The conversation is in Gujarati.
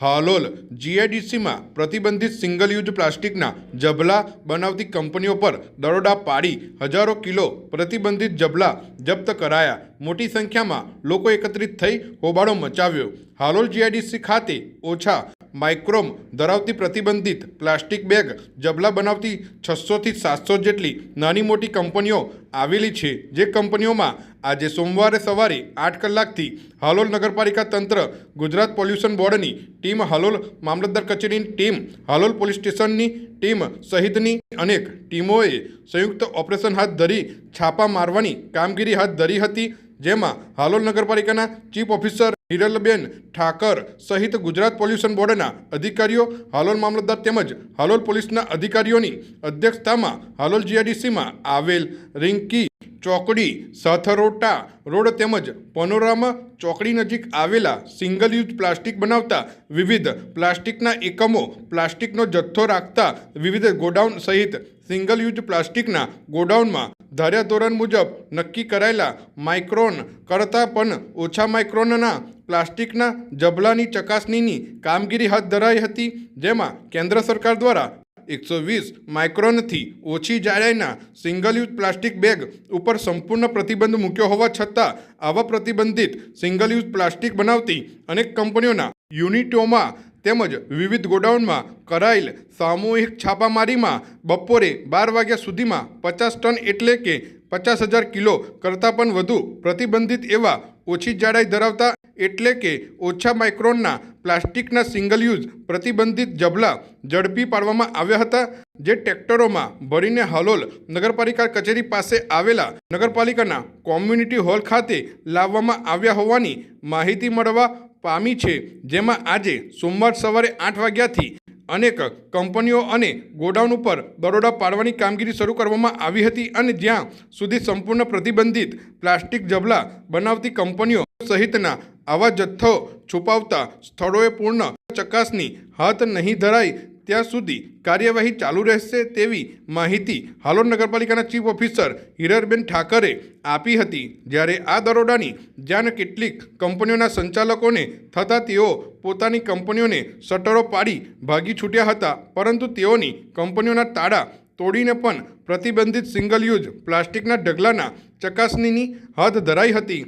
હાલોલ જીઆઈડીસીમાં પ્રતિબંધિત સિંગલ યુઝ પ્લાસ્ટિકના જબલા બનાવતી કંપનીઓ પર દરોડા પાડી હજારો કિલો પ્રતિબંધિત જબલા જપ્ત કરાયા. મોટી સંખ્યામાં લોકો એકત્રિત થઈ હોબાળો મચાવ્યો. હાલોલ જીઆઈડીસી ખાતે ઓછા માઇક્રોમ ધરાવતી પ્રતિબંધિત પ્લાસ્ટિક બેગ જબલા બનાવતી છસોથી સાતસો જેટલી નાની મોટી કંપનીઓ આવેલી છે, જે કંપનીઓમાં આજે સોમવારે સવારે આઠ કલાકથી હાલોલ નગરપાલિકા તંત્ર, ગુજરાત પોલ્યુશન બોર્ડની ટીમ, હાલોલ મામલતદાર કચેરીની ટીમ, હાલોલ પોલીસ સ્ટેશનની ટીમ સહિતની અનેક ટીમોએ સંયુક્ત ઓપરેશન હાથ ધરી, છાપા મારવાની કામગીરી હાથ ધરી હતી, જેમાં હાલોલ નગરપાલિકાના ચીફ ઓફિસર હિરલબેન ઠાકર સહિત ગુજરાત પોલ્યુશન બોર્ડના અધિકારીઓ, હાલોલ મામલતદાર તેમજ હાલોલ પોલીસના અધિકારીઓની અધ્યક્ષતામાં હાલોલ જીઆઈડીસીમાં આવેલ રિંકી ચોકડી, સાથરોટા, રોડ તેમજ પનોરામા ચોકડી નજીક આવેલા સિંગલ યુઝ પ્લાસ્ટિક બનાવતા વિવિધ પ્લાસ્ટિકના એકમો પ્લાસ્ટિકનો જથ્થો રાખતા વિવિધ ગોડાઉન સહિત સિંગલ યુઝ પ્લાસ્ટિકના ગોડાઉનમાં ધાર્યા ધોરણ મુજબ નક્કી કરાયેલા માઇક્રોન કરતાં પણ ઓછા માઇક્રોનના પ્લાસ્ટિકના જબલાની ચકાસણીની કામગીરી હાથ ધરાઈ હતી, જેમાં કેન્દ્ર સરકાર દ્વારા એકસો વીસ માઇક્રોનથી ઓછી જાડાઈના સિંગલ યુઝ પ્લાસ્ટિક બેગ ઉપર સંપૂર્ણ પ્રતિબંધ મૂક્યો હોવા છતાં આવા પ્રતિબંધિત સિંગલ યુઝ પ્લાસ્ટિક બનાવતી અનેક કંપનીઓના યુનિટોમાં તેમજ વિવિધ ગોડાઉનમાં કરાયેલ સામૂહિક છાપામારીમાં બપોરે બાર વાગ્યા સુધીમાં પચાસ ટન એટલે કે પચાસ હજાર કિલો કરતાં પણ વધુ પ્રતિબંધિત એવા ઓછી જાડાઈ ધરાવતા એટલે કે ઓછા માઇક્રોનના પ્લાસ્ટિકના સિંગલ યુઝ પ્રતિબંધિત જબલા ઝડપી પાડવામાં આવ્યા હતા, જે ટ્રેક્ટરોમાં ભરીને હલોલ નગરપાલિકા કચેરી પાસે આવેલા નગરપાલિકાના કોમ્યુનિટી હોલ ખાતે લાવવામાં આવ્યા હોવાની માહિતી મળવા પામી છે, જેમાં આજે સોમવાર સવારે આઠ વાગ્યાથી અનેક કંપનીઓ અને ગોડાઉન ઉપર દરોડા પાડવાની કામગીરી શરૂ કરવામાં આવી હતી અને જ્યાં સુધી સંપૂર્ણ પ્રતિબંધિત પ્લાસ્ટિક જબલા બનાવતી કંપનીઓ સહિતના આવા જથ્થો છુપાવતા સ્થળોએ પૂર્ણ ચકાસણી હાથ નહીં ધરાય ત્યાં સુધી કાર્યવાહી ચાલુ રહેશે તેવી માહિતી હાલોલ નગરપાલિકાના ચીફ ઓફિસર હિરરબેન ઠાકરે આપી હતી. જ્યારે આ દરોડાની જાણ કેટલીક કંપનીઓના સંચાલકોને થતાં તેઓ પોતાની કંપનીઓને શટરો પાડી ભાગી છૂટ્યા હતા. પરંતુ તેઓની કંપનીઓના તાળા તોડીને પણ પ્રતિબંધિત સિંગલ યુઝ પ્લાસ્ટિકના ઢગલાના ચકાસણીની હદ ધરાઈ હતી.